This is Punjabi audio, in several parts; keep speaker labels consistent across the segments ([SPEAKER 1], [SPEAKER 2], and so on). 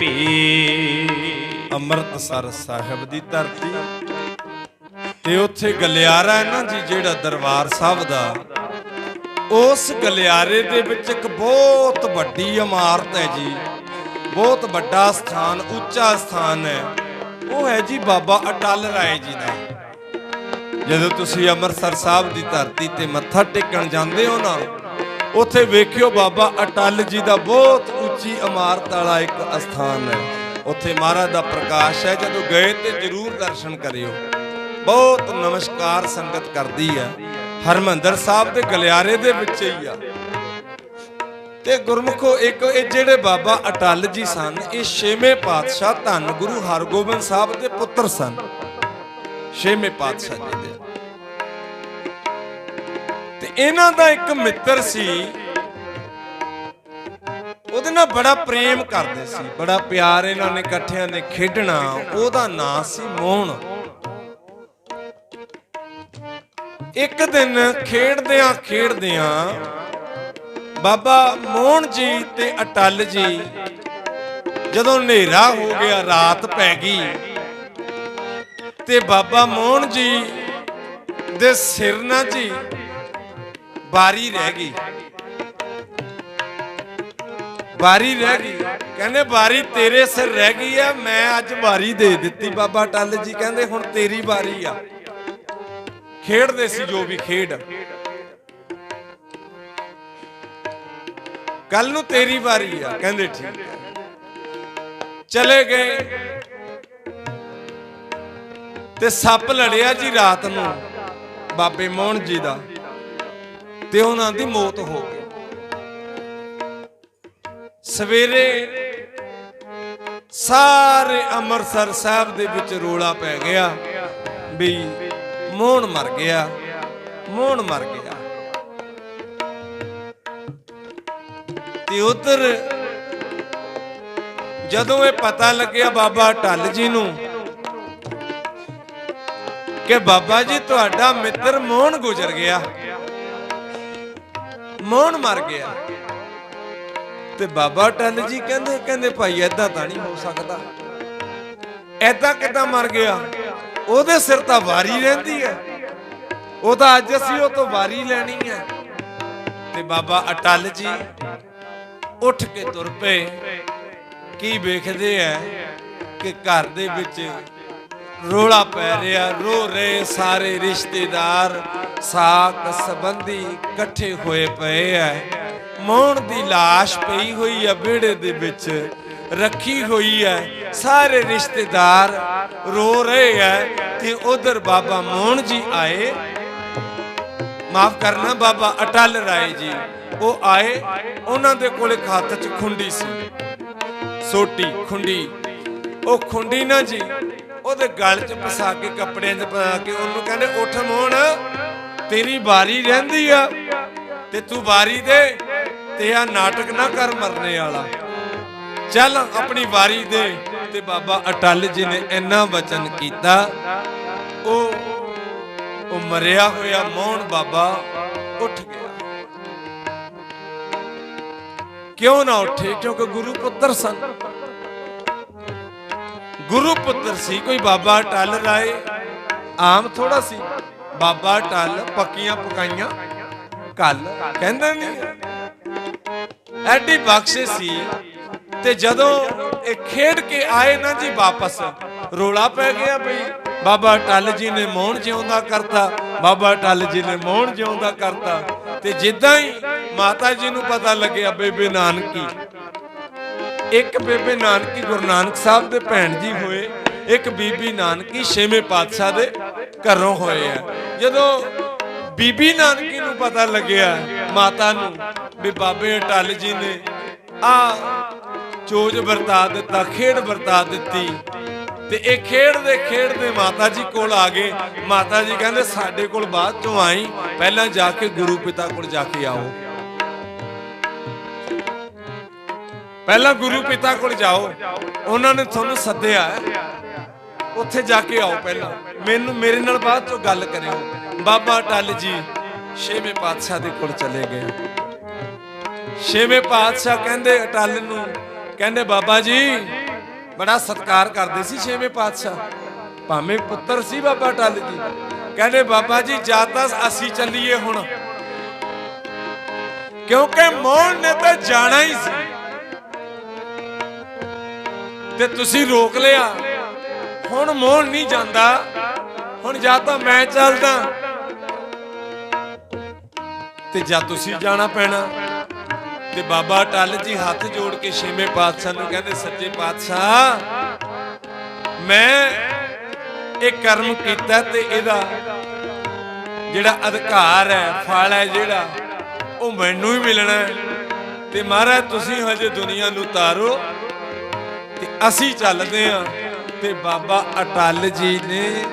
[SPEAKER 1] ਭੀ
[SPEAKER 2] ਅੰਮ੍ਰਿਤਸਰ ਸਾਹਿਬ ਦੀ ਧਰਤੀ। ਤੇ ਉੱਥੇ ਗਲਿਆਰਾ ਹੈ ਨਾ ਜੀ, ਜਿਹੜਾ ਦਰਬਾਰ ਸਾਹਿਬ ਦਾ, ਉਸ ਗਲਿਆਰੇ ਦੇ ਵਿੱਚ ਇੱਕ ਬਹੁਤ ਵੱਡੀ ਇਮਾਰਤ ਹੈ ਜੀ। ਬਹੁਤ ਵੱਡਾ ਸਥਾਨ, ਉੱਚਾ ਸਥਾਨ ਹੈ। ਉਹ ਹੈ ਜੀ ਬਾਬਾ ਅਟਲ ਰਾਏ ਜੀ ਦਾ। ਜਦੋਂ ਤੁਸੀਂ ਅੰਮ੍ਰਿਤਸਰ ਸਾਹਿਬ ਦੀ ਧਰਤੀ ਤੇ ਮੱਥਾ ਟੇਕਣ ਜਾਂਦੇ ਹੋ ਨਾ, ਉੱਥੇ ਵੇਖਿਓ ਬਾਬਾ ਅਟਲ ਜੀ ਦਾ ਬਹੁਤ ਉੱਚੀ ਇਮਾਰਤ ਵਾਲਾ ਇੱਕ ਅਸਥਾਨ ਹੈ। ਉੱਥੇ ਮਹਾਰਾਜ ਦਾ ਪ੍ਰਕਾਸ਼ ਹੈ। ਜਦੋਂ ਗਏ ਤੇ ਜਰੂਰ ਦਰਸ਼ਨ ਕਰਿਓ। ਬਹੁਤ ਨਮਸਕਾਰ ਸੰਗਤ ਕਰਦੀ ਹੈ। ਹਰਮੰਦਰ ਸਾਹਿਬ ਦੇ ਗਲਿਆਰੇ ਦੇ ਵਿੱਚ ਹੀ ਆ। ਤੇ ਗੁਰਮੁਖੋ, ਇੱਕ ਇਹ ਜਿਹੜੇ ਬਾਬਾ ਅਟਲ ਜੀ ਸਨ, ਇਹ ਛੇਵੇਂ ਪਾਤਸ਼ਾਹ ਧੰਨ ਗੁਰੂ ਹਰਗੋਬਿੰਦ ਸਾਹਿਬ ਦੇ ਪੁੱਤਰ ਸਨ। ਛੇਵੇਂ ਪਾਤਸ਼ਾਹ ਜੀ ਦੇ। ਤੇ ਇਹਨਾਂ ਦਾ ਇੱਕ ਮਿੱਤਰ ਸੀ ਉਹਦੇ ਨਾਲ ਬੜਾ ਪ੍ਰੇਮ ਕਰਦੇ ਸੀ, ਬੜਾ ਪਿਆਰ ਇਹਨਾਂ ਨੇ ਇਕੱਠਿਆਂ ਨੇ ਖੇਡਣਾ, ਉਹਦਾ ਨਾਂ ਸੀ ਮੋਹਨ ਇੱਕ ਦਿਨ ਖੇਡਦਿਆਂ ਖੇਡਦਿਆਂ ਬਾਬਾ ਮੋਹਨ ਜੀ ਤੇ ਅਟਲ ਜੀ ਜਦੋਂ ਹਨੇਰਾ ਹੋ ਗਿਆ, ਰਾਤ ਪੈ ਗਈ ਤੇ ਬਾਬਾ ਮੋਹਨ ਜੀ ਦੇ ਸਿਰ ਨਾਲ ਜੀ ਬਾਰੀ ਰਹਿ ਗਈ। ਵਾਰੀ ਰਹਿ ਗਈ। ਕਹਿੰਦੇ, ਵਾਰੀ ਤੇਰੇ ਸਿਰ ਰਹਿ ਗਈ ਆ, ਮੈਂ ਅੱਜ ਵਾਰੀ ਦੇ ਦਿੱਤੀ ਬਾਬਾ ਟੱਲ ਜੀ। ਕਹਿੰਦੇ, ਹੁਣ ਤੇਰੀ ਵਾਰੀ ਆ। ਖੇਡਦੇ ਸੀ ਜੋ ਵੀ ਖੇਡ। ਕੱਲ ਨੂੰ ਤੇਰੀ ਵਾਰੀ ਆ। ਕਹਿੰਦੇ, ਠੀਕ ਚਲੇ ਗਏ। ਤੇ ਸੱਪ ਲੜਿਆ ਜੀ ਰਾਤ ਨੂੰ, ਬਾਬੇ ਮੋਹਨ ਜੀ ਦਾ। ਤੇ ਉਹਨਾਂ ਦੀ ਮੌਤ ਹੋ ਗਈ। ਸਵੇਰੇ ਸਾਰੇ ਅੰਮ੍ਰਿਤਸਰ ਸਾਹਿਬ ਦੇ ਵਿੱਚ ਰੋਲਾ ਪੈ ਗਿਆ ਵੀ ਮੋਹਨ ਮਰ ਗਿਆ ਮੋਹਣ ਮਰ ਗਿਆ। ਤੇ ਉਧਰ ਜਦੋਂ ਇਹ ਪਤਾ ਲੱਗਿਆ ਬਾਬਾ ਢੱਲ ਜੀ ਨੂੰ ਕਿ ਬਾਬਾ ਜੀ ਤੁਹਾਡਾ ਮਿੱਤਰ ਮੋਹਨ ਗੁਜ਼ਰ ਗਿਆ, ਮੋਹਨ ਮਰ ਗਿਆ। ਤੇ ਬਾਬਾ ਟੱਲ ਜੀ ਕਹਿੰਦੇ ਕਹਿੰਦੇ ਭਾਈ ਐਦਾਂ ਤਾਂ ਨਹੀਂ ਹੋ ਸਕਦਾ। ਐਦਾਂ ਕਿਦਾਂ ਮਰ ਗਿਆ? ਉਹਦੇ ਸਿਰ ਤਾਂ ਵਾਰੀ ਰਹਿੰਦੀ ਹੈ। ਉਹ ਤਾਂ ਅੱਜ ਅਸੀਂ ਉਹ ਤੋਂ ਵਾਰੀ ਲੈਣੀ ਹੈ। ਤੇ ਬਾਬਾ ਅਟਲ ਜੀ ਉੱਠ ਕੇ ਤੁਰ ਪਏ। ਕੀ ਵੇਖਦੇ ਐ ਕਿ ਘਰ ਦੇ ਵਿੱਚ ਰੋਲਾ ਪੈ ਰਿਹਾ, ਰੋ ਰਹੇ ਸਾਰੇ ਰਿਸ਼ਤੇਦਾਰ, ਸਾਕ ਸੰਬੰਧੀ ਇਕੱਠੇ ਹੋਏ ਪਏ ਐ। ਮੋਹਣ ਦੀ লাশ ਪਈ ਹੋਈ ਆ ਵਿਹੜੇ ਦੇ ਵਿੱਚ, ਰੱਖੀ ਹੋਈ ਹੈ ਸਾਰੇ ਰਿਸ਼ਤੇਦਾਰ ਰੋ ਰਹੇ ਐ ਤੇ ਉਧਰ ਬਾਬਾ ਮੋਹਣ ਜੀ ਆਏ। ਮਾਫ ਕਰਨਾ ਬਾਬਾ ਅਟਲ ਰਾਏ ਜੀ, ਉਹ ਆਏ, ਉਹਨਾਂ ਦੇ ਕੋਲ ਇੱਕ ਹੱਥ 'ਚ ਖੁੰਡੀ ਸੀ। ਸੋਟੀ, ਖੁੰਡੀ। ਉਹ ਖੁੰਡੀ ਨਾ ਜੀ, ਉਹਦੇ ਗਲ 'ਚ ਫਸਾ ਕੇ ਕੱਪੜਿਆਂ 'ਚ ਪਾ ਕੇ ਉਹਨੂੰ ਕਹਿੰਦੇ, ਉੱਠ ਮੋਹਣ ਤੇਰੀ ਵਾਰੀ ਰਹਿੰਦੀ ਆ ਤੇ ਤੂੰ ਵਾਰੀ ਦੇ। ਤੇ ਆ ਨਾਟਕ ਨਾ ਕਰ ਮਰਨੇ ਵਾਲਾ। ਚੱਲ ਆਪਣੀ ਵਾਰੀ ਦੇ ਤੇ ਬਾਬਾ ਅਟਲ ਜੀ ਨੇ ਇੰਨਾ ਵਚਨ ਕੀਤਾ। ਉਹ ਉਹ ਮਰਿਆ ਹੋਇਆ ਮੋਹਨ ਬਾਬਾ ਉੱਠ ਗਿਆ। ਕਿਉਂ ਨਾ ਉੱਠੇ? ਕਿਉਂਕਿ ਗੁਰੂ ਪੁੱਤਰ ਸਨ। ਗੁਰੂ ਪੁੱਤਰ ਸੀ, ਕੋਈ ਬਾਬਾ ਟਲ ਰਾਏ। ਆਮ ਥੋੜਾ ਸੀ। ਬਾਬਾ ਟਲ ਪੱਕੀਆਂ ਪਕਾਈਆਂ ਕੱਲ। ਕਹਿੰਦੇ ਨਹੀਂ ਐਡੀ ਬਖਸ਼ੇ ਸੀ ਤੇ ਜਦੋਂ ਇਹ ਖੇਡ ਕੇ ਆਏ ਨਾ ਜੀ ਵਾਪਸ, ਰੋਲਾ ਪੈ ਗਿਆ ਬਈ, ਬਾਬਾ ਟੱਲ ਜੀ ਨੇ ਮੋਹਣ ਜਿਉਂਦਾ ਕਰਤਾ, ਬਾਬਾ ਟੱਲ ਜੀ ਨੇ ਮੋਹਣ ਜਿਉਂਦਾ ਕਰਤਾ, ਤੇ ਜਿੱਦਾਂ ਹੀ ਮਾਤਾ ਜੀ ਨੂੰ ਪਤਾ ਲੱਗਿਆ ਬੇਬੇ ਨਾਨਕੀ, ਇੱਕ ਬੇਬੇ ਨਾਨਕੀ ਗੁਰੂ ਨਾਨਕ ਸਾਹਿਬ ਦੇ ਭੈਣ ਜੀ ਹੋਏ, ਇੱਕ ਬੀਬੀ ਨਾਨਕੀ ਛੇਵੇਂ ਪਾਤਸ਼ਾਹ ਦੇ ਘਰੋਂ ਹੋਏ ਆ। ਜਦੋਂ ਬੀਬੀ ਨਾਨਕੀ ਨੂੰ ਪਤਾ ਲੱਗਿਆ ਮਾਤਾ ਨੂੰ ਵੀ ਬਾਬੇ ਅਟਲ ਜੀ ਨੇ ਆ ਚੋਜ ਵਰਤਾ ਦਿੱਤਾ, ਖੇਡ ਵਰਤਾ ਦਿੱਤੀ। ਤੇ ਇਹ ਖੇਡਦੇ ਖੇਡਦੇ ਮਾਤਾ ਜੀ ਕੋਲ ਆ ਗਏ। ਮਾਤਾ ਜੀ ਕਹਿੰਦੇ, ਸਾਡੇ ਕੋਲ ਬਾਅਦ ਚੋਂ ਆਈ। ਪਹਿਲਾਂ ਜਾ ਕੇ ਗੁਰੂ ਪਿਤਾ ਕੋਲ ਜਾ ਕੇ ਆਓ। ਪਹਿਲਾਂ ਗੁਰੂ ਪਿਤਾ ਕੋਲ ਜਾਓ। ਉਹਨਾਂ ਨੇ ਤੁਹਾਨੂੰ ਸੱਦਿਆ ਉੱਥੇ ਜਾ ਕੇ ਆਓ ਪਹਿਲਾਂ। ਮੈਨੂੰ, ਮੇਰੇ ਨਾਲ ਬਾਅਦ ਚੋਂ ਗੱਲ ਕਰਿਓ। ਬਾਬਾ ਟੱਲ ਜੀ ਛੇਵੇਂ ਪਾਤਸ਼ਾਹ ਦੇ ਕੋਲ ਚਲੇ ਗਏ। ਛੇਵੇਂ ਪਾਤਸ਼ਾਹ ਕਹਿੰਦੇ ਅਟਲ ਨੂੰ, ਕਹਿੰਦੇ ਬਾਬਾ ਜੀ, ਬੜਾ ਸਤਿਕਾਰ ਕਰਦੇ ਸੀ ਛੇਵੇਂ ਪਾਤਸ਼ਾਹ। ਭਾਵੇਂ ਪੁੱਤਰ ਸੀ ਬਾਬਾ ਟੱਲ ਜੀ। ਕਹਿੰਦੇ ਬਾਬਾ ਜੀ, ਜਾਂ ਤਾਂ ਅਸੀਂ ਚੱਲੀਏ ਹੁਣ। ਕਿਉਂਕਿ ਮੋਹਨ ਨੇ ਤਾਂ ਜਾਣਾ ਹੀ ਸੀ। ਤੇ ਤੁਸੀਂ ਰੋਕ ਲਿਆ। ਹੁਣ ਮੋਹਨ ਨਹੀਂ ਜਾਂਦਾ। ਹੁਣ ਜਾਂ ਤਾਂ ਮੈਂ ਚੱਲਦਾ। ਤੇ ਜਾਂ ਤੁਸੀਂ ਜਾਣਾ ਪੈਣਾ। ਤੇ ਬਾਬਾ ਟੱਲ ਜੀ ਹੱਥ ਜੋੜ ਕੇ ਛੇਵੇਂ ਪਾਤਸ਼ਾਹ ਨੂੰ ਕਹਿੰਦੇ, ਸੱਚੇ ਪਾਤਸ਼ਾਹ, ਮੈਂ ਇਹ ਕਰਮ ਕੀਤਾ ਤੇ ਇਹਦਾ ਜਿਹੜਾ ਅਧਿਕਾਰ ਹੈ, ਫਲ ਹੈ ਜਿਹੜਾ, ਉਹ ਮੈਨੂੰ ਹੀ ਮਿਲਣਾ ਹੈ। ਤੇ ਮਹਾਰਾਜ, ਤੁਸੀਂ ਹਜੇ ਦੁਨੀਆ ਨੂੰ ਤਾਰੋ ਤੇ ਅਸੀਂ ਚੱਲਦੇ ਆਂ ਤੇ ਬਾਬਾ ਅਟਲ ਜੀ ਨੇ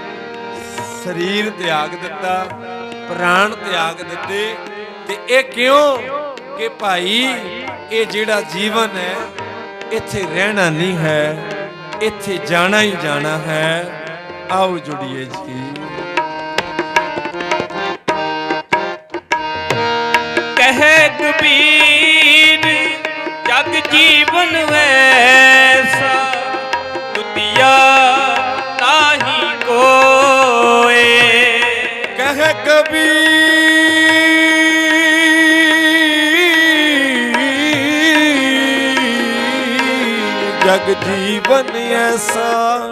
[SPEAKER 2] ਸਰੀਰ ਤਿਆਗ ਦਿੱਤਾ, ਪ੍ਰਾਣ ਤਿਆਗ ਦਿੱਤੇ। ਤੇ ਇਹ ਕਿਉਂ ਕਿ ਭਾਈ ਇਹ ਜਿਹੜਾ ਜੀਵਨ ਹੈ ਇੱਥੇ ਰਹਿਣਾ ਨਹੀਂ ਹੈ ਇੱਥੇ ਜਾਣਾ ਹੀ ਜਾਣਾ ਹੈ। ਆਓ ਜੁੜੀਏ ਜੀ।
[SPEAKER 1] ਕਹਿ ਕਬੀਰ ਜਗ ਜੀਵਨ ਵੈਸਾ ਦੁਤੀਆ ਤਾਹੀ ਕੋਏ।
[SPEAKER 2] ਕਹੇ ਕਬੀਰ ਜੀਵਨ ਐਸਾ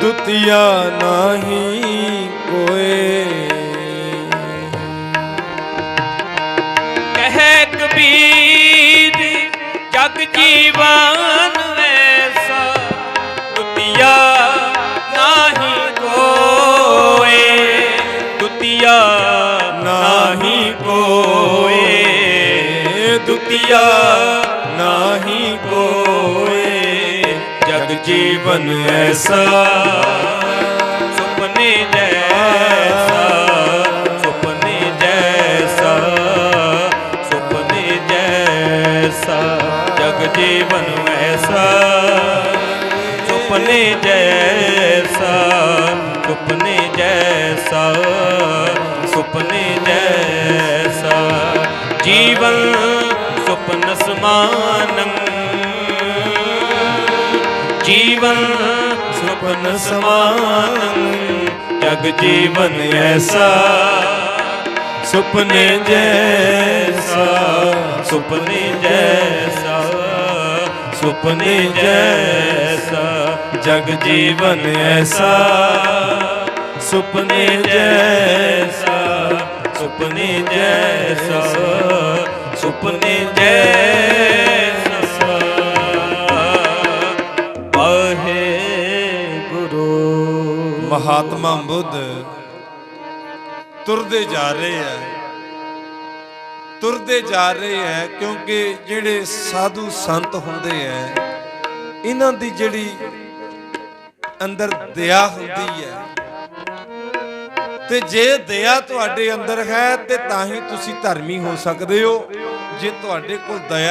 [SPEAKER 2] ਦੁਤੀਆ ਨਹੀਂ ਕੋਏ।
[SPEAKER 1] ਕਹਿ ਕਬੀਰ, ਜਗ ਜੀਵਨ ਵੈਸਾ ਦੁਤੀਆ ਨਾਹੀ ਕੋਏ। ਦੁਤੀਆ ਨਾਹੀ ਕੋਏ। ਦੁਤੀਆ ਜੀਵਨ ਐਸਾ, ਸੁਪਨੇ ਜੈਸਾ ਸੁਪਨੇ ਜੈਸਾ ਸੁਪਨੇ ਜੈਸਾ, ਜਗ ਜੀਵਨ ਐਸਾ ਸੁਪਨੇ ਜੈਸਾ ਸੁਪਨੇ ਜੈਸਾ ਸੁਪਨੇ ਜੈਸਾ। ਜੀਵਨ ਸੁਪਨ ਸਮਾਨੰ ਜੀਵਨ ਸੁਪਨ ਸਮਾਨ, ਜਗ ਜੀਵਨ ਐਸਾ। ਸੁਪਨੇ ਜੈਸਾ ਸੁਪਨੇ ਜੈਸਾ ਸੁਪਨੇ ਜੈਸਾ, ਜਗ ਜੀਵਨ ਐਸਾ। ਸੁਪਨੇ ਜੈਸਾ ਸੁਪਨੇ ਜੈਸਾ ਸੁਪਨੇ ਜੈਸਾ
[SPEAKER 2] ਮਹਾਤਮਾ ਬੁੱਧ ਤੁਰਦੇ ਜਾ ਰਹੇ ਆ ਤੁਰਦੇ ਜਾ ਰਹੇ ਆ ਕਿਉਂਕਿ ਜਿਹੜੇ ਸਾਧੂ ਸੰਤ ਹੁੰਦੇ ਆ ਇਹਨਾਂ ਦੀ ਜਿਹੜੀ ਅੰਦਰ ਦਇਆ ਹੁੰਦੀ ਹੈ, ਤੇ ਜੇ ਦਇਆ ਤੁਹਾਡੇ ਅੰਦਰ ਹੈ, ਤੇ ਤਾਂ ਹੀ ਤੁਸੀਂ ਧਰਮੀ ਹੋ ਸਕਦੇ ਹੋ। ਜੇ ਤੁਹਾਡੇ ਕੋਲ ਦਇਆ